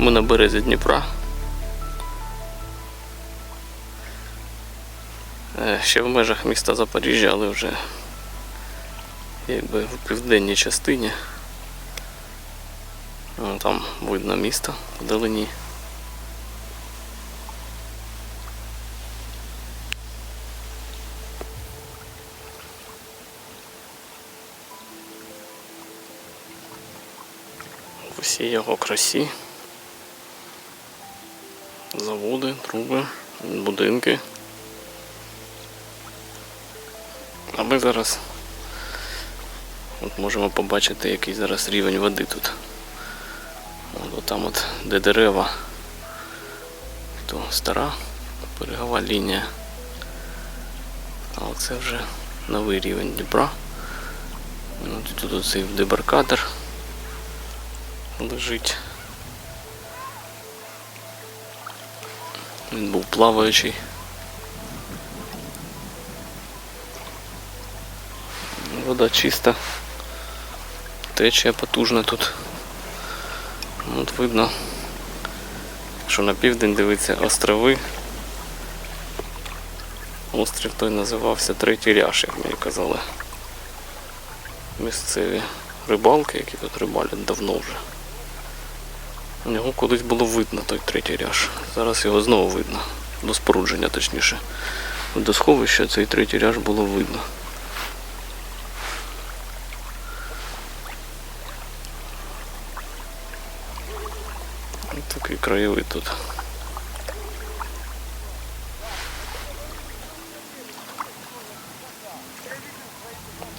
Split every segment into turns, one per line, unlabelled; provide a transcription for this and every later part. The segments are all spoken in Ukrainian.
Ми на березі Дніпра. Е, Ще в межах міста Запоріжжя, але вже якби в південній частині. Там видно місто вдалині. В усій його красі. Заводи, труби, будинки. А ми зараз от можемо побачити, який зараз рівень води тут. От там от де дерева, то стара берегова лінія. А оце вже новий рівень Дніпра. Тут оцей дебаркадер лежить. Він був плаваючий. Вода чиста. Течія потужна тут. От видно, що на південь дивиться острови. Острів той називався Третій Ряш, як мені казали. Місцеві рибалки, які тут рибалять давно вже. Його колись було видно, той третій ряж. Зараз його знову видно. До спорудження, точніше. До сховища цей третій ряж було видно. Такий краєвид тут.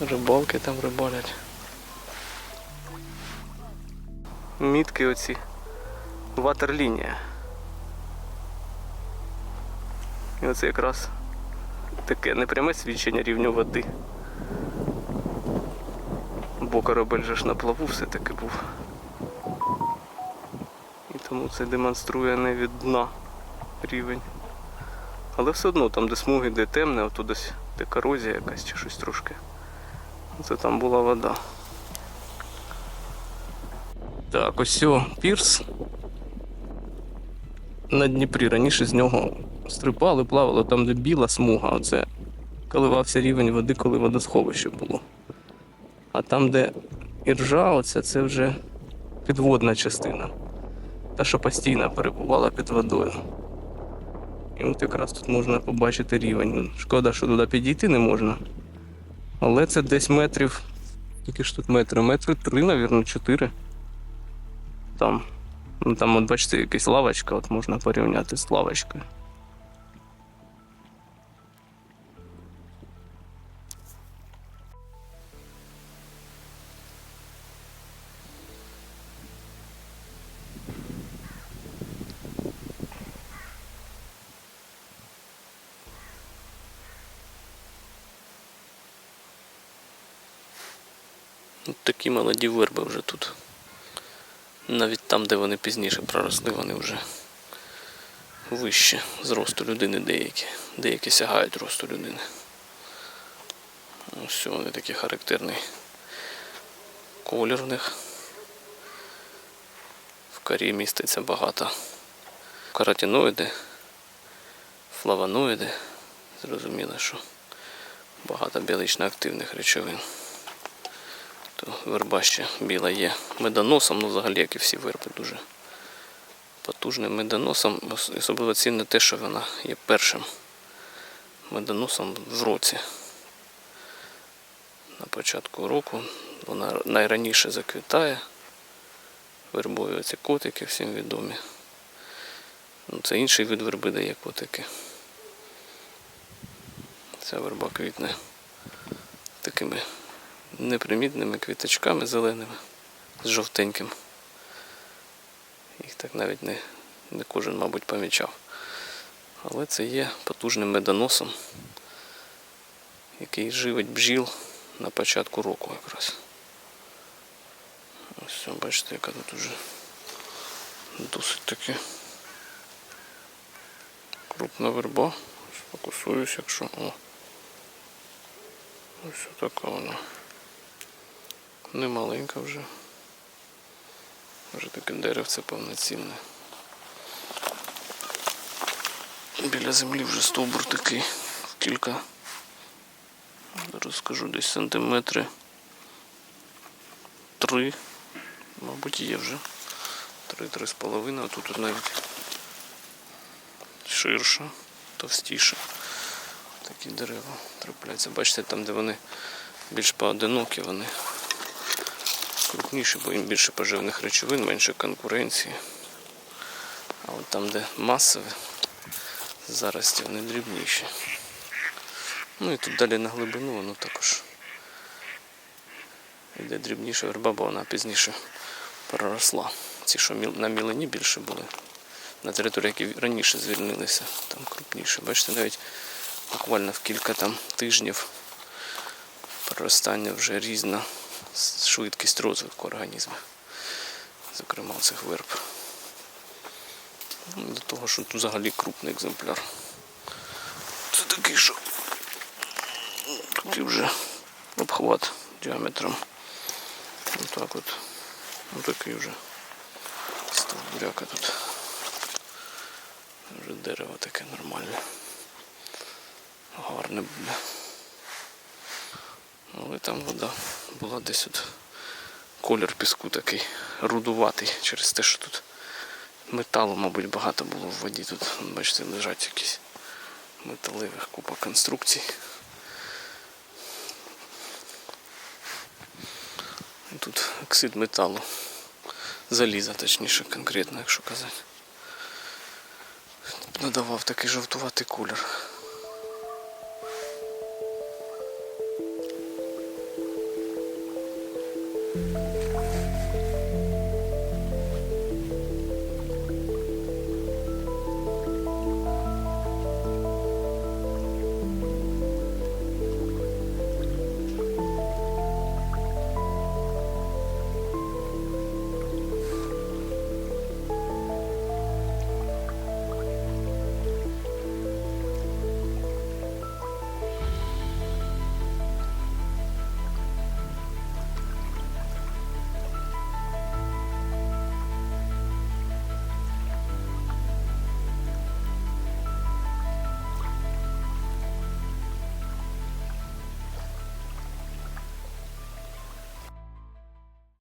Рибалки там рибалять. Мітки оці. Ватерлінія. І оце якраз таке непряме свідчення рівню води. Бо корабель же ж на плаву все-таки був. І тому це демонструє не від дна рівень. Але все одно там, де смуги, де темне, отут десь де корозія якась чи щось трошки. Це там була вода. Так, ось о, пірс. На Дніпрі раніше з нього стрибали, плавали там, де біла смуга. Оце коливався рівень води, коли водосховище було. А там, де іржа, оце це вже підводна частина. Та, що постійно перебувала під водою. І от якраз тут можна побачити рівень. Шкода, що туди підійти не можна. Але це десь метрів. Скільки ж тут метрів? Метри три, мабуть, чотири. Там. Ну там, от бачите, якась лавочка, от можна порівняти з лавочкою. Такі молоді верби вже тут. Навіть там, де вони пізніше проросли, вони вже вище зросту людини деякі. Деякі сягають росту людини. Ось вони такий характерний колір в них. В корі міститься багато каротиноїди, флавоноїди. Зрозуміло, що багато біологічно активних речовин. Верба ще біла є медоносом, ну взагалі, як і всі верби, дуже потужним медоносом. Особливо цінне те, що вона є першим медоносом в році. На початку року вона найраніше заквітає. Вербою ці котики всім відомі. Ну, це інший вид верби дає котики. Ця верба квітне такими непримітними квіточками зеленими з жовтеньким. Їх так навіть не, не кожен, мабуть, помічав. Але це є потужним медоносом, який живить бджіл на початку року якраз. Ось все, бачите, яка тут уже досить таки крупна верба. Фокусуюсь, якщо. О. Ось така вона. Не маленька вже. Вже таке деревце повноцінне. Біля землі вже стовбур такий кілька. Зараз скажу десь сантиметри. Три. Мабуть, є вже. Три-три з половиною. Тут от навіть ширше, товстіше. Такі дерева трапляються. Бачите, там, де вони більш поодинокі, вони крупніші, бо їм більше поживних речовин, менше конкуренції. А от там, де масові зарості, вони дрібніші. Ну і тут далі на глибину воно також йде дрібніша верба, бо вона пізніше проросла. Ці, що на мілині більше були. На території, які раніше звільнилися, там крупніше. Бачите, навіть буквально в кілька там тижнів проростання вже різна швидкість розвитку організму. Зокрема, цих верб. Ну, До того, що тут взагалі крупний екземпляр. Це такий, що такий вже обхват діаметром. Отак от. Отакий вже стовбуряка тут. Вже дерево таке нормальне. Гарне буде. Але там вода була десь от колір піску такий рудуватий через те, що тут металу, мабуть, багато було в воді. Тут, бачите, лежать якісь металевих купа конструкцій. Тут оксид металу. Заліза, точніше, конкретно, якщо казати. Надавав такий жовтуватий колір. Thank you.